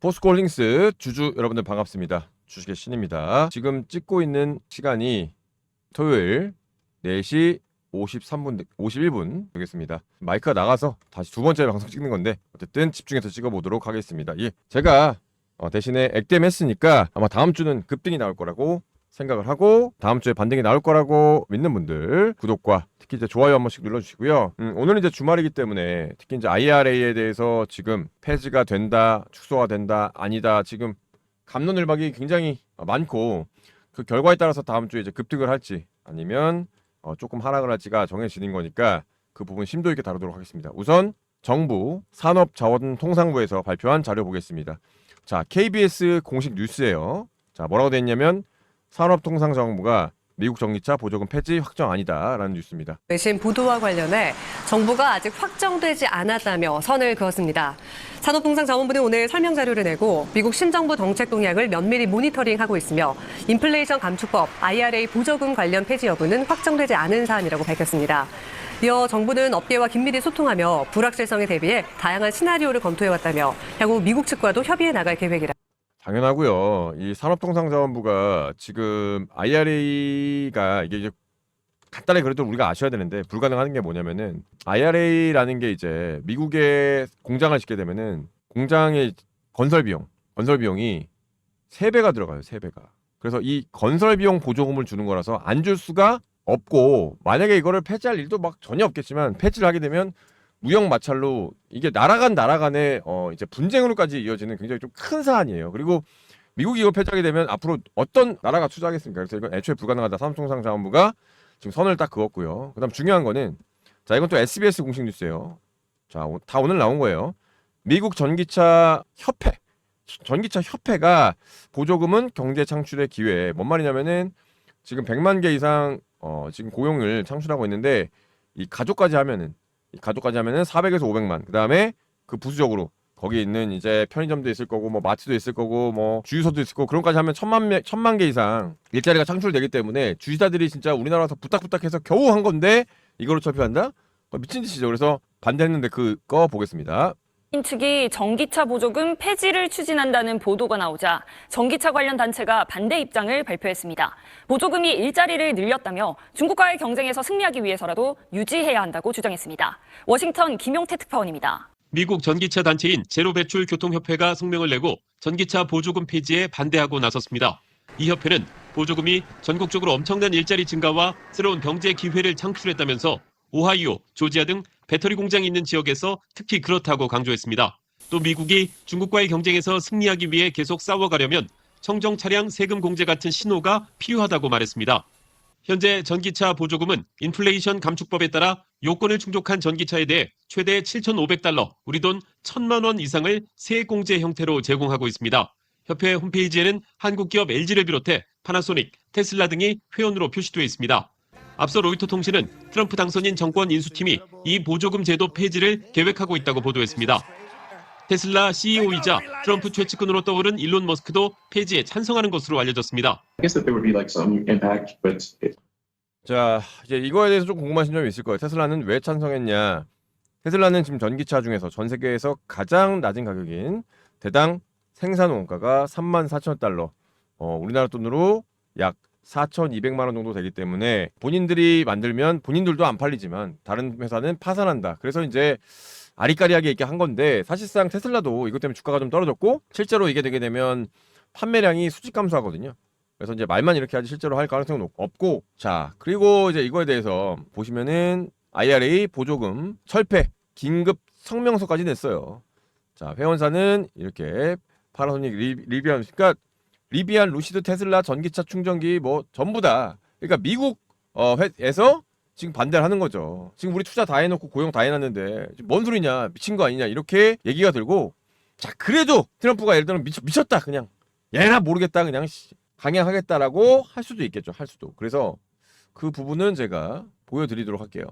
포스콜링스 주주 여러분들 반갑습니다. 주식의 신입니다. 지금 찍고 있는 시간이 토요일 4시 53분 51분 되겠습니다. 마이크가 나가서 다시 두 번째 방송 찍는 건데 어쨌든 집중해서 찍어 보도록 하겠습니다. 예. 제가 어, 대신에 액땜 했으니까 아마 다음 주는 급등이 나올 거라고 생각을 하고 다음 주에 반등이 나올 거라고 믿는 분들 구독과 특히 이제 좋아요 한 번씩 눌러주시고요. 음, 오늘은 이제 주말이기 때문에 특히 이제 IRA에 대해서 지금 폐지가 된다, 축소가 된다, 아니다 지금 감론을박이 굉장히 많고 그 결과에 따라서 다음 주에 이제 급등을 할지 아니면 어, 조금 하락을 할지가 정해지는 거니까 그 부분 심도 있게 다루도록 하겠습니다. 우선 정부 산업자원통상부에서 발표한 자료 보겠습니다. 자, KBS 공식 뉴스예요. 자, 뭐라고 돼 있냐면 산업통상자원부가 미국 전기차 보조금 폐지 확정 아니다라는 뉴스입니다. 외신 보도와 관련해 정부가 아직 확정되지 않았다며 선을 그었습니다. 산업통상자원부는 오늘 설명 자료를 내고 미국 신정부 정책 동향을 면밀히 모니터링하고 있으며 인플레이션 감축법 IRA 보조금 관련 폐지 여부는 확정되지 않은 사안이라고 밝혔습니다. 이어 정부는 업계와 긴밀히 소통하며 불확실성에 대비해 다양한 시나리오를 검토해왔다며 향후 미국 측과도 협의해 나갈 계획이라. 당연하고요. 이 산업통상자원부가 지금 IRA가 이게 이제 간단히 그래도 우리가 아셔야 되는데 불가능한 게 뭐냐면은 IRA라는 게 이제 미국에 공장을 짓게 되면은 공장의 건설 비용, 건설 비용이 세 배가 들어가요. 세 배가. 그래서 이 건설 비용 보조금을 주는 거라서 안 줄 수가 없고 만약에 이거를 폐지할 일도 막 전혀 없겠지만 폐지를 하게 되면 무역 마찰로 이게 나라 간 나라 간의 어 이제 분쟁으로까지 이어지는 굉장히 좀 큰 사안이에요. 그리고 미국이 이거 폐지하게 되면 앞으로 어떤 나라가 투자하겠습니까? 그래서 이건 애초에 불가능하다. 삼통상자원부가 지금 선을 딱 그었고요. 그다음 중요한 거는 자 이건 또 SBS 공식 뉴스예요. 자 다 오늘 나온 거예요. 미국 전기차 협회 전기차 협회가 보조금은 경제 창출의 기회. 뭔 말이냐면은 지금 100만 개 이상 어 지금 고용을 창출하고 있는데 이 가족까지 하면은 이 가족까지 하면은 400에서 500만. 그다음에 그 부수적으로 거기 있는 이제 편의점도 있을 거고 뭐 마트도 있을 거고 뭐 주유소도 있을 거고 그런까지 하면 천만 명, 천만 개 이상 일자리가 창출되기 때문에 주식자들이 진짜 우리나라에서 부탁부탁해서 겨우 한 건데 이거로 철폐한다? 어, 미친 짓이죠. 그래서 반대했는데 그거 보겠습니다. 인 측이 전기차 보조금 폐지를 추진한다는 보도가 나오자 전기차 관련 단체가 반대 입장을 발표했습니다. 보조금이 일자리를 늘렸다며 중국과의 경쟁에서 승리하기 위해서라도 유지해야 한다고 주장했습니다. 워싱턴 김용태 특파원입니다. 미국 전기차 단체인 제로배출 교통협회가 성명을 내고 전기차 보조금 폐지에 반대하고 나섰습니다. 이 협회는 보조금이 전국적으로 엄청난 일자리 증가와 새로운 경제 기회를 창출했다면서 오하이오, 조지아 등 배터리 공장이 있는 지역에서 특히 그렇다고 강조했습니다. 또 미국이 중국과의 경쟁에서 승리하기 위해 계속 싸워가려면 청정 차량 세금 공제 같은 신호가 필요하다고 말했습니다. 현재 전기차 보조금은 인플레이션 감축법에 따라 요건을 충족한 전기차에 대해 최대 7,500달러, 우리 돈 1,000만 원 이상을 세액 공제 형태로 제공하고 있습니다. 협회 홈페이지에는 한국 기업 LG를 비롯해 파나소닉, 테슬라 등이 회원으로 표시되어 있습니다. 앞서 로이터 통신은 트럼프 당선인 정권 인수팀이 이 보조금 제도 폐지를 계획하고 있다고 보도했습니다. 테슬라 CEO이자 트럼프 최측근으로 떠오른 일론 머스크도 폐지에 찬성하는 것으로 알려졌습니다. I guess that there would be like some impact, but it, 자, 이제 이거에 대해서 좀 궁금하신 점이 있을 거예요. 테슬라는 왜 찬성했냐? 테슬라는 지금 전기차 중에서 전 세계에서 가장 낮은 가격인 대당 생산 원가가 3만 4천 달러. 어, 우리나라 돈으로 약 4,200만 원 정도 되기 때문에 본인들이 만들면 본인들도 안 팔리지만 다른 회사는 파산한다. 그래서 이제 아리까리하게 이렇게 한 건데 사실상 테슬라도 이것 때문에 주가가 좀 떨어졌고 실제로 이게 되게 되면 판매량이 수직 감소하거든요. 그래서 이제 말만 이렇게 하지 실제로 할 가능성은 없- 없고 자 그리고 이제 이거에 대해서 보시면은 IRA 보조금 철폐 긴급 성명서까지 냈어요. 자 회원사는 이렇게 파나소닉 리, 리비안 그러니까 리비안 루시드 테슬라 전기차 충전기 뭐 전부 다. 그러니까 미국 어 지금 반대를 하는 거죠. 지금 우리 투자 다 해놓고 고용 다 해놨는데 뭔 소리냐? 미친 거 아니냐? 이렇게 얘기가 들고. 자 그래도 트럼프가 예를 들면 미쳤, 미쳤다 그냥. 얘나 모르겠다 그냥 씨, 강행하겠다라고 할 수도 있겠죠 할 수도. 그래서 그 부분은 제가 보여드리도록 할게요.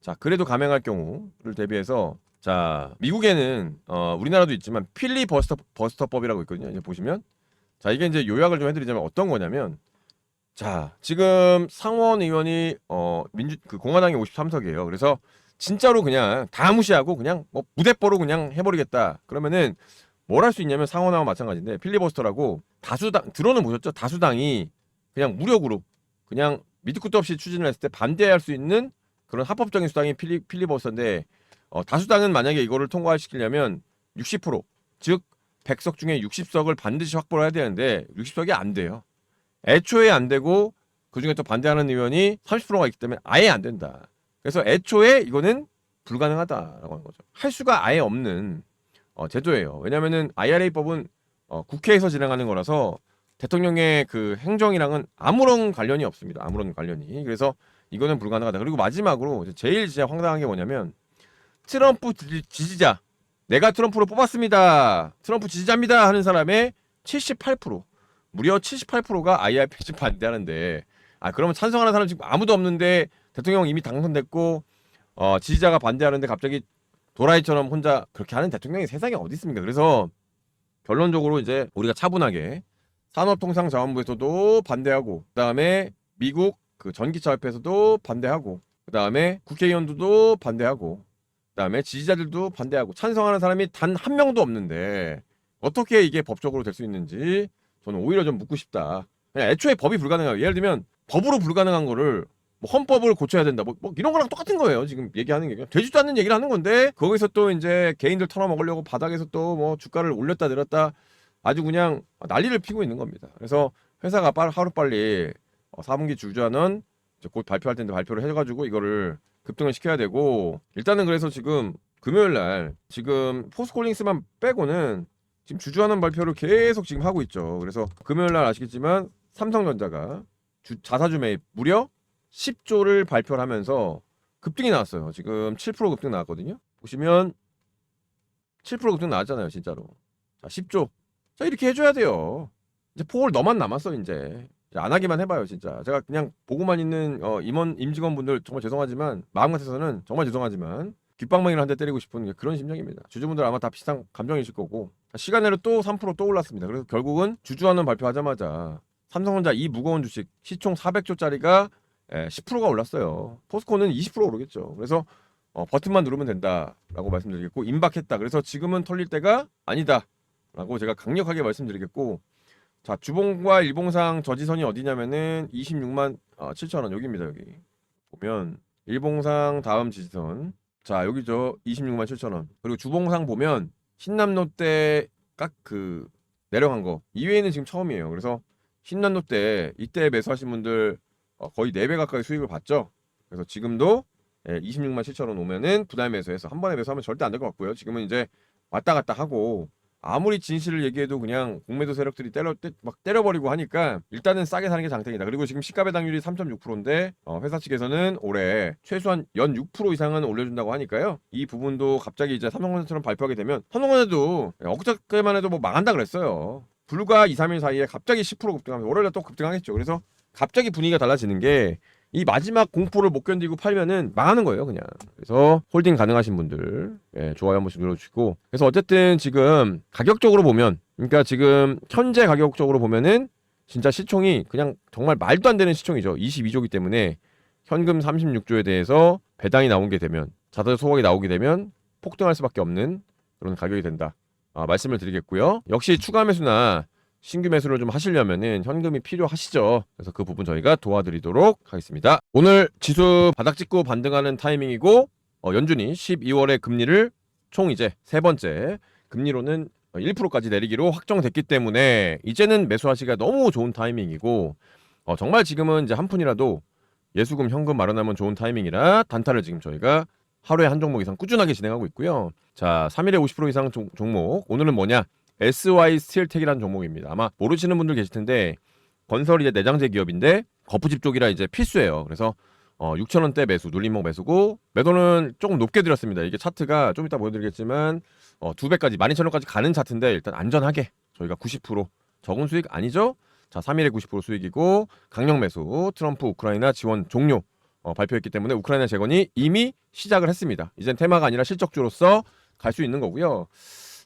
자 그래도 감행할 경우를 대비해서. 자 미국에는 어 우리나라도 있지만 필리버스터 버스터법이라고 있거든요. 이제 보시면 자 이게 이제 요약을 좀 해드리자면 어떤 거냐면 자 지금 상원 의원이 어 민주 그 공화당이 53석이에요 그래서 진짜로 그냥 다 무시하고 그냥 뭐 무대뽀로 그냥 해버리겠다 그러면은 뭘 할 수 있냐면 상원하고 마찬가지인데 필리버스터라고 다수당 들어는 보셨죠? 다수당이 그냥 무력으로 그냥 밑도 끝도 없이 추진을 했을 때 반대할 수 있는 그런 합법적인 수당이 필리, 필리버스터인데 어, 다수당은 만약에 이거를 통과시키려면 60%, 즉 100석 중에 60석을 반드시 확보를 해야 되는데 60석이 안 돼요. 애초에 안 되고 그중에 또 반대하는 의원이 30%가 있기 때문에 아예 안 된다. 그래서 애초에 이거는 불가능하다라고 하는 거죠. 할 수가 아예 없는 어, 제도예요. 왜냐하면은 IRA법은 어, 국회에서 진행하는 거라서 대통령의 그 행정이랑은 아무런 관련이 없습니다. 아무런 관련이. 그래서 이거는 불가능하다. 그리고 마지막으로 제일 진짜 황당한 게 뭐냐면 트럼프 지- 지지자 내가 트럼프를 뽑았습니다. 트럼프 지지자입니다 하는 사람의 78% 무려 78%가 IR 폐지 반대하는데 아 그러면 찬성하는 사람 지금 아무도 없는데 대통령 이미 당선됐고 어, 지지자가 반대하는데 갑자기 도라이처럼 혼자 그렇게 하는 대통령이 세상에 어디 있습니까? 그래서 결론적으로 이제 우리가 차분하게 산업통상자원부에서도 반대하고 그 다음에 미국 그 전기차 협회에서도 반대하고 그 다음에 국회의원들도 반대하고 그다음에 지지자들도 반대하고 찬성하는 사람이 단 한 명도 없는데 어떻게 이게 법적으로 될 수 있는지 저는 오히려 좀 묻고 싶다. 그냥 애초에 법이 불가능해요. 예를 들면 법으로 불가능한 거를 뭐 헌법을 고쳐야 된다. 뭐, 뭐 이런 거랑 똑같은 거예요. 지금 얘기하는 게 되지도 않는 얘기를 하는 건데 거기서 또 이제 개인들 털어먹으려고 바닥에서 또 뭐 주가를 올렸다 내렸다 아주 그냥 난리를 피고 있는 겁니다. 그래서 회사가 빨 하루 빨리 어, 4분기 주주하는 이제 곧 발표할 텐데 발표를 해가지고 이거를 급등을 시켜야 되고 일단은 그래서 지금 금요일 날 지금 포스콜링스만 빼고는 지금 주주하는 발표를 계속 지금 하고 있죠. 그래서 금요일 날 아시겠지만 삼성전자가 주, 자사주 매입 무려 10조를 발표를 하면서 급등이 나왔어요. 지금 7% 급등 나왔거든요. 보시면 7% 급등 나왔잖아요, 진짜로. 자, 10조. 자, 이렇게 해줘야 돼요. 이제 폭을 너만 남았어, 이제. 안 하기만 해봐요, 진짜. 제가 그냥 보고만 있는 어, 임원 임직원분들 정말 죄송하지만 마음 같아서는 정말 죄송하지만 귓방망이를 한 대 때리고 싶은 그런 심정입니다. 주주분들 아마 다 비슷한 감정이실 거고 자, 시간 내로 또 3%또 올랐습니다. 그래서 결국은 주주하는 발표하자마자 삼성전자 이 무거운 주식 시총 400조짜리가 10%가 올랐어요. 포스코는 20% 오르겠죠. 그래서 어, 버튼만 누르면 된다라고 말씀드리겠고 임박했다. 그래서 지금은 털릴 때가 아니다 라고 제가 강력하게 말씀드리겠고 자 주봉과 일봉상 저지선이 어디냐면은 26만 어, 7천 원 여기입니다 여기. 보면 일봉상 다음 지지선. 자 여기죠. 26만 7천 원. 그리고 주봉상 보면 신남롯데 깍그 내려간 거. 이외에는 지금 처음이에요. 그래서 신남롯데 이때 매수하신 분들 어, 거의 4배 가까이 수익을 봤죠? 그래서 지금도 예, 26만 7천 원 오면은 부담 매수해서 한 번에 매수하면 절대 안 될 것 같고요. 지금은 이제 왔다 갔다 하고 아무리 진실을 얘기해도 그냥 공매도 세력들이 때려 때, 막 때려버리고 하니까 일단은 싸게 사는 게 장땡이다. 그리고 지금 시가 배당률이 3.6%인데 어, 회사 측에서는 올해 최소한 연 6% 이상은 올려준다고 하니까요. 이 부분도 갑자기 이제 삼성전자처럼 발표하게 되면 삼성전자도 엊그저께만 해도 뭐 망한다 그랬어요. 불과 2, 3일 사이에 갑자기 10% 급등하면 월요일에 또 급등하겠죠. 그래서 갑자기 분위기가 달라지는 게 이 마지막 공포를 못 견디고 팔면은 망하는 거예요, 그냥. 그래서 홀딩 가능하신 분들 예, 좋아요 한 번씩 눌러주시고. 그래서 어쨌든 지금 가격적으로 보면, 그러니까 지금 현재 가격적으로 보면은 진짜 시총이 그냥 정말 말도 안 되는 시총이죠. 22조기 때문에 현금 36조에 대해서 배당이 나온 게 되면 자사 소각이 나오게 되면 폭등할 수밖에 없는 그런 가격이 된다. 아, 말씀을 드리겠고요. 역시 추가 매수나 신규 매수를 좀 하시려면은 현금이 필요하시죠. 그래서 그 부분 저희가 도와드리도록 하겠습니다. 오늘 지수 바닥 찍고 반등하는 타이밍이고 어, 연준이 12월에 금리를 총 이제 세 번째 금리로는 1%까지 내리기로 확정됐기 때문에 이제는 매수하시기가 너무 좋은 타이밍이고 어, 정말 지금은 이제 한 푼이라도 예수금 현금 마련하면 좋은 타이밍이라 단타를 지금 저희가 하루에 한 종목 이상 꾸준하게 진행하고 있고요. 자, 3일에 50% 이상 종, 종목 오늘은 뭐냐? SY 스틸텍이라는 종목입니다. 아마 모르시는 분들 계실 텐데 건설이 이제 내장재 기업인데 거푸집 쪽이라 이제 필수예요. 그래서 어, 6천 원대 매수, 눌림목 매수고 매도는 조금 높게 드렸습니다. 이게 차트가 좀 이따 보여드리겠지만 어, 두 배까지 12,000원까지 가는 차트인데 일단 안전하게 저희가 90% 적은 수익 아니죠? 자, 3일에 90% 수익이고 강력 매수, 트럼프 우크라이나 지원 종료 어, 발표했기 때문에 우크라이나 재건이 이미 시작을 했습니다. 이젠 테마가 아니라 실적주로서 갈 수 있는 거고요.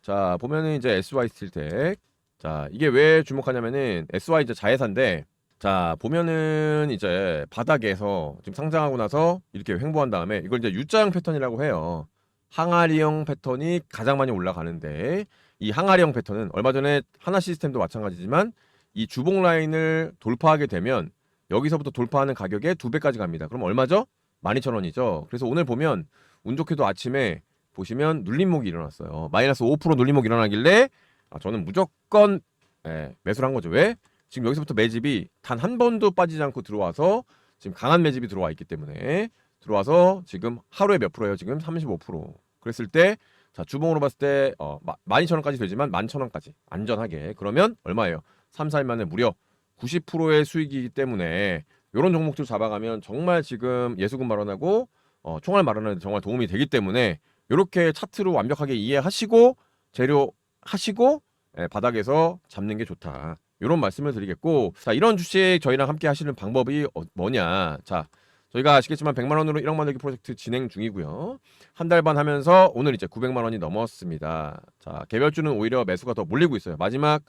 자 보면은 이제 SY 스틸텍 자 이게 왜 주목하냐면은 SY 이제 자회사인데 자 보면은 이제 바닥에서 지금 상장하고 나서 이렇게 횡보한 다음에 이걸 이제 U자형 패턴이라고 해요 항아리형 패턴이 가장 많이 올라가는데 이 항아리형 패턴은 얼마 전에 하나 시스템도 마찬가지지만 이 주봉 라인을 돌파하게 되면 여기서부터 돌파하는 가격에 두 배까지 갑니다. 그럼 얼마죠? 12,000원이죠. 그래서 오늘 보면 운 좋게도 아침에 보시면 눌림목이 일어났어요. 마이너스 5% 눌림목 일어나길래 아, 저는 무조건 예, 매수를 한 거죠. 왜? 지금 여기서부터 매집이 단 한 번도 빠지지 않고 들어와서 지금 강한 매집이 들어와 있기 때문에 들어와서 지금 하루에 몇 프로예요? 지금 35%. 그랬을 때 자, 주봉으로 봤을 때 어, 12,000원까지 되지만 11,000원까지 안전하게. 그러면 얼마예요? 3, 4일 만에 무려 90%의 수익이기 때문에 이런 종목들 잡아가면 정말 지금 예수금 마련하고 어, 총알 마련하는 데 정말 도움이 되기 때문에 이렇게 차트로 완벽하게 이해하시고 재료 하시고 예, 바닥에서 잡는 게 좋다. 이런 말씀을 드리겠고 자 이런 주식 저희랑 함께 하시는 방법이 어, 뭐냐. 자 저희가 아시겠지만 100만 원으로 1억 만들기 프로젝트 진행 중이고요. 한 달 반 하면서 오늘 이제 900만 원이 넘었습니다. 자 개별주는 오히려 매수가 더 몰리고 있어요. 마지막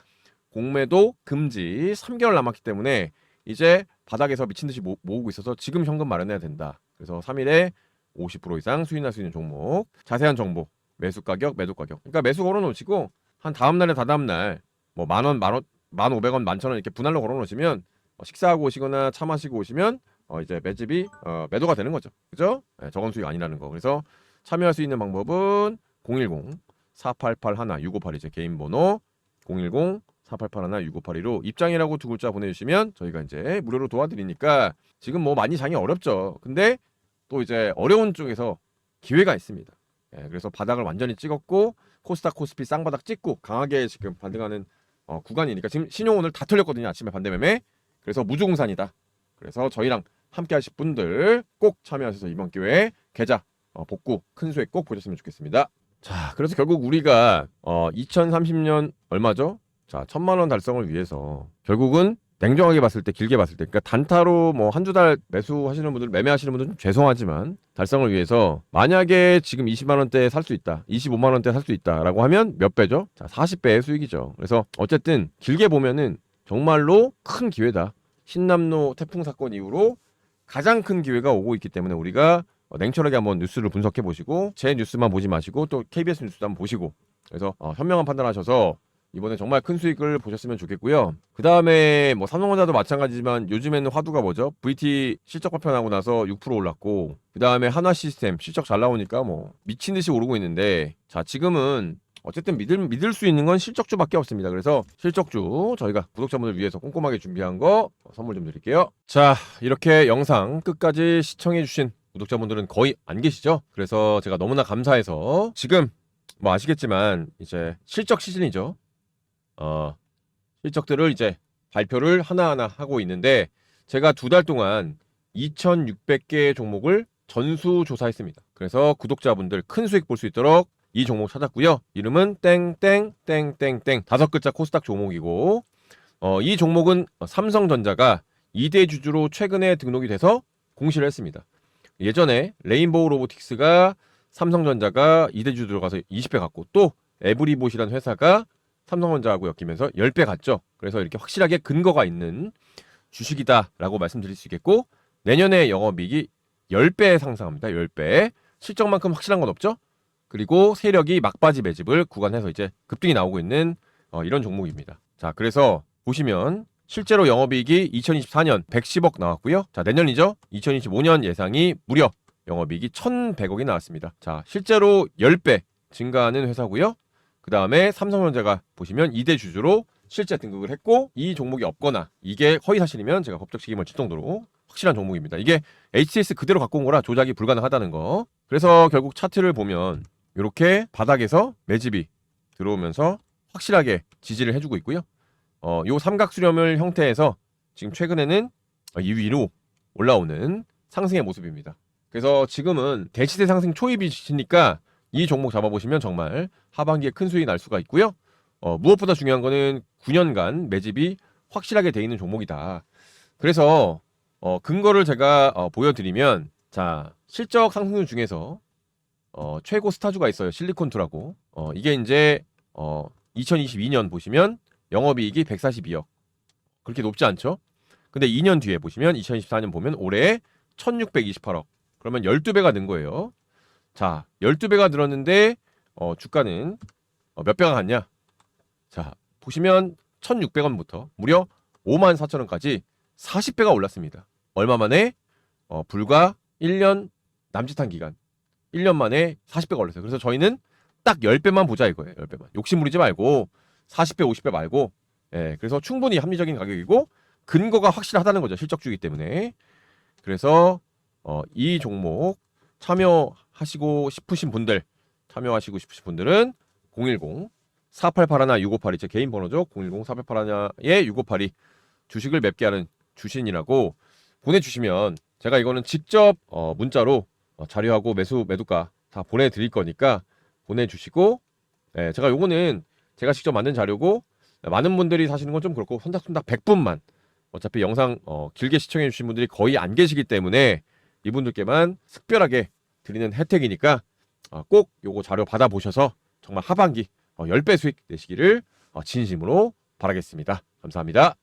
공매도 금지 3개월 남았기 때문에 이제 바닥에서 미친 듯이 모, 모으고 있어서 지금 현금 마련해야 된다. 그래서 3일에 50% 이상 수익날 수 있는 종목. 자세한 정보 매수 가격 매도 가격. 그러니까 매수 걸어 놓으시고 한 다음 날에 다다음 날 뭐 만 원 만 원 만 오백 원 만천 원 이렇게 분할로 걸어 놓으시면 어, 식사하고 오시거나 차 마시고 오시면 어, 이제 매집이 어, 매도가 되는 거죠. 그죠? 네, 적은 수익 아니라는 거. 그래서 참여할 수 있는 방법은 010 4881 6582 이제 개인 번호 010 4881 6582로 입장이라고 두 글자 보내주시면 저희가 이제 무료로 도와드리니까 지금 뭐 많이 장이 어렵죠. 근데 또 이제 어려운 쪽에서 기회가 있습니다. 예, 그래서 바닥을 완전히 찍었고 코스닥 코스피 쌍바닥 찍고 강하게 지금 반등하는 어, 구간이니까 지금 신용 오늘 다 털렸거든요 아침에 반대 매매. 그래서 무주공산이다. 그래서 저희랑 함께 하실 분들 꼭 참여하셔서 이번 기회에 계좌 어, 복구 큰 수익 꼭 보셨으면 좋겠습니다. 자 그래서 결국 우리가 어, 2030년 얼마죠? 자 천만 원 달성을 위해서 결국은 냉정하게 봤을 때 길게 봤을 때. 그러니까 단타로 뭐 한두 달 매수하시는 분들 매매하시는 분들 좀 죄송하지만 달성을 위해서 만약에 지금 20만 원대에 살 수 있다 25만 원대에 살 수 있다라고 하면 몇 배죠? 자 40배의 수익이죠. 그래서 어쨌든 길게 보면은 정말로 큰 기회다. 신남로 태풍 사건 이후로 가장 큰 기회가 오고 있기 때문에 우리가 어, 냉철하게 한번 뉴스를 분석해 보시고 제 뉴스만 보지 마시고 또 KBS 뉴스도 한번 보시고 그래서 어, 현명한 판단하셔서 이번에 정말 큰 수익을 보셨으면 좋겠고요. 그 다음에 뭐 삼성전자도 마찬가지지만 요즘에는 화두가 뭐죠? VT 실적 발표하고 나서 6% 올랐고 그 다음에 한화 시스템 실적 잘 나오니까 뭐 미친 듯이 오르고 있는데 자 지금은 어쨌든 믿을 믿을 수 있는 건 실적주밖에 없습니다. 그래서 실적주 저희가 구독자분들 위해서 꼼꼼하게 준비한 거 선물 좀 드릴게요. 자 이렇게 영상 끝까지 시청해주신 구독자분들은 거의 안 계시죠? 그래서 제가 너무나 감사해서 지금 뭐 아시겠지만 이제 실적 시즌이죠. 어, 실적들을 이제 발표를 하나하나 하고 있는데 제가 두 달 동안 2,600개의 종목을 전수 조사했습니다. 그래서 구독자분들 큰 수익 볼 수 있도록 이 종목 찾았고요. 이름은 땡땡땡땡땡 다섯 글자 코스닥 종목이고 어, 이 종목은 삼성전자가 2대 주주로 최근에 등록이 돼서 공시를 했습니다. 예전에 레인보우 로보틱스가 삼성전자가 2대 주주 들어가서 20배 갔고 또 에브리봇이라는 회사가 삼성전자하고 엮이면서 10배 갔죠. 그래서 이렇게 확실하게 근거가 있는 주식이다라고 말씀드릴 수 있겠고 내년에 영업이익이 10배 상승합니다. 10배. 실적만큼 확실한 건 없죠. 그리고 세력이 막바지 매집을 구간해서 이제 급등이 나오고 있는 어, 이런 종목입니다. 자, 그래서 보시면 실제로 영업이익이 2024년 110억 나왔고요. 자, 내년이죠. 2025년 예상이 무려 영업이익이 1,100억이 나왔습니다. 자, 실제로 10배 증가하는 회사고요. 그 다음에 삼성전자가 보시면 2대 주주로 실제 등극을 했고 이 종목이 없거나 이게 허위 사실이면 제가 법적 책임을 질 정도로 확실한 종목입니다. 이게 HTS 그대로 갖고 온 거라 조작이 불가능하다는 거. 그래서 결국 차트를 보면 이렇게 바닥에서 매집이 들어오면서 확실하게 지지를 해주고 있고요. 어, 요 삼각 수렴을 형태에서 지금 최근에는 이 위로 올라오는 상승의 모습입니다. 그래서 지금은 대치대 상승 초입이시니까 이 종목 잡아보시면 정말 하반기에 큰 수익이 날 수가 있고요. 어, 무엇보다 중요한 거는 9년간 매집이 확실하게 돼 있는 종목이다. 그래서 어, 근거를 제가 어, 보여드리면 자 실적 상승률 중에서 어, 최고 스타주가 있어요. 실리콘투라고. 어, 이게 이제 어, 2022년 보시면 영업이익이 142억. 그렇게 높지 않죠? 근데 2년 뒤에 보시면 2024년 보면 올해 1628억. 그러면 12배가 는 거예요. 자, 12배가 늘었는데 어, 주가는 어, 몇 배가 갔냐? 자, 보시면 1,600원부터 무려 5만 4천 원까지 40배가 올랐습니다. 얼마 만에? 어, 불과 1년 남짓한 기간. 1년 만에 40배가 올랐어요. 그래서 저희는 딱 10배만 보자 이거예요. 10배만. 욕심 부리지 말고 40배, 50배 말고 예, 그래서 충분히 합리적인 가격이고 근거가 확실하다는 거죠. 실적주기 때문에. 그래서 어, 이 종목 참여 하시고 싶으신 분들, 참여하시고 싶으신 분들은 010 4881 6582 제 개인 번호죠. 010 4881에 6582 주식을 맵게 하는 주신이라고 보내주시면 제가 이거는 직접 어, 문자로 어, 자료하고 매수 매도가 다 보내드릴 거니까 보내주시고 예, 제가 요거는 제가 직접 만든 자료고 많은 분들이 사시는 건 좀 그렇고 선착순닥 100분만 어차피 영상 어, 길게 시청해 주신 분들이 거의 안 계시기 때문에 이분들께만 특별하게 드리는 혜택이니까 어, 꼭 요거 자료 받아보셔서 정말 하반기 어, 10배 수익 내시기를 어, 진심으로 바라겠습니다. 감사합니다.